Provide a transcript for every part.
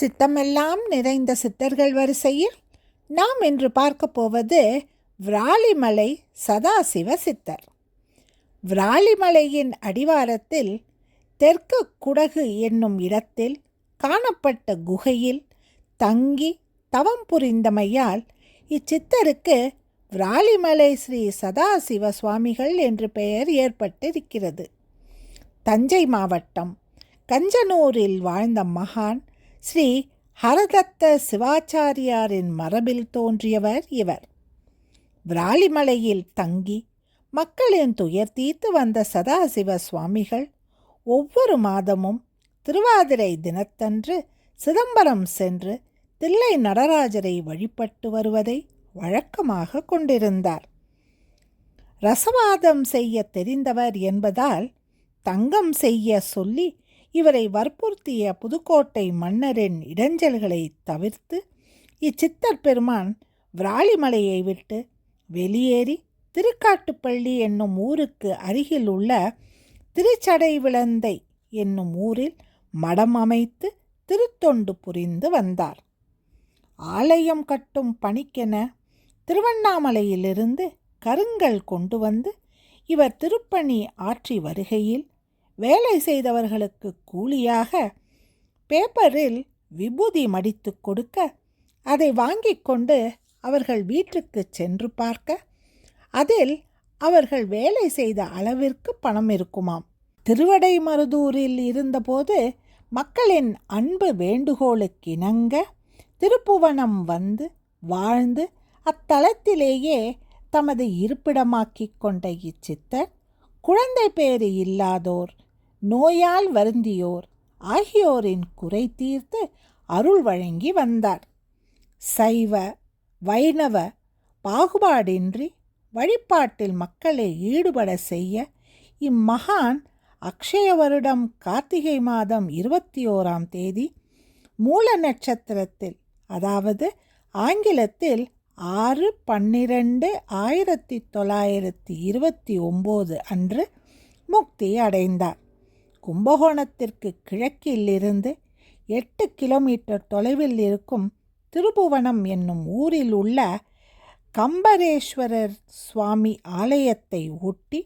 சித்தமெல்லாம் நிறைந்த சித்தர்கள் வரிசையில் நாம் இன்று பார்க்க போவது விராலிமலை சதாசிவ சித்தர். விராலிமலையின் அடிவாரத்தில் தெற்கு குடகு என்னும் இடத்தில் காணப்பட்ட குகையில் தங்கி தவம் புரிந்தமையால் இச்சித்தருக்கு விராலிமலை ஸ்ரீ சதாசிவ சுவாமிகள் என்று பெயர் ஏற்பட்டிருக்கிறது. தஞ்சை மாவட்டம் கஞ்சனூரில் வாழ்ந்த மகான் ஸ்ரீ ஹரதத்த சிவாச்சாரியாரின் மரபில் தோன்றியவர் இவர். விராலிமலையில் தங்கி மக்களின் துயர் தீர்த்து வந்த சதாசிவ சுவாமிகள் ஒவ்வொரு மாதமும் திருவாதிரை தினத்தன்று சிதம்பரம் சென்று தில்லை நடராஜரை வழிபட்டு வருவதை வழக்கமாக கொண்டிருந்தார். ரசவாதம் செய்ய தெரிந்தவர் என்பதால் தங்கம் செய்ய சொல்லி இவரை வற்புறுத்திய புதுக்கோட்டை மன்னரின் இடைஞ்சல்களை தவிர்த்து இச்சித்தர் பெருமான் விராலிமலையை விட்டு வெளியேறி திருக்காட்டுப்பள்ளி என்னும் ஊருக்கு அருகில் உள்ள திருச்சடை விளந்தை என்னும் ஊரில் மடம் அமைத்து திருத்தொண்டு புரிந்து வந்தார். ஆலயம் கட்டும் பணிக்கென திருவண்ணாமலையிலிருந்து கருங்கல் கொண்டு வந்து இவர் திருப்பணி ஆற்றி வருகையில் வேலை செய்தவர்களுக்கு கூலியாக பேப்பரில் விபூதி மடித்து கொடுக்க அதை வாங்கி கொண்டு அவர்கள் வீட்டுக்கு சென்று பார்க்க அதில் அவர்கள் வேலை செய்த அளவிற்கு பணம் இருக்குமாம். திருவடை மருதூரில் இருந்தபோது மக்களின் அன்பு வேண்டுகோளுக்கிணங்க திருப்புவனம் வந்து வாழ்ந்து அத்தலத்திலேயே தமது இருப்பிடமாக்கிக் கொண்ட இச்சித்தர் குழந்தை பேறு இல்லாதோர் நோயால் வருந்தியோர். ஆகியோரின் குறை தீர்த்து அருள் வழங்கி வந்தார். சைவ வைணவ பாகுபாடின்றி வழிபாட்டில் மக்களை ஈடுபட செய்ய இம்மகான் அக்ஷய வருடம் கார்த்திகை மாதம் இருபத்தி ஓராம் தேதி மூல நட்சத்திரத்தில் அதாவது ஆங்கிலத்தில் ஆறு பன்னிரண்டு ஆயிரத்தி தொள்ளாயிரத்தி இருபத்தி ஒம்பது அன்று முக்தி அடைந்தார். கும்பகோணத்திற்கு கிழக்கிலிருந்து எட்டு கிலோமீட்டர் தொலைவில் இருக்கும் திருபுவனம் என்னும் ஊரில் உள்ள கம்பரேஸ்வரர் சுவாமி ஆலயத்தை ஒட்டி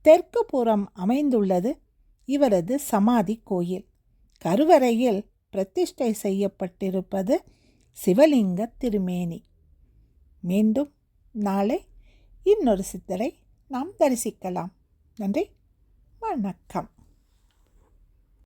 தெற்கு புறம் அமைந்துள்ளது இவரது சமாதி கோயில். கருவறையில் பிரதிஷ்டை செய்யப்பட்டிருப்பது சிவலிங்க திருமேனி. மீண்டும் நாளை இன்னொரு சித்தரை நாம் தரிசிக்கலாம். நன்றி வணக்கம்.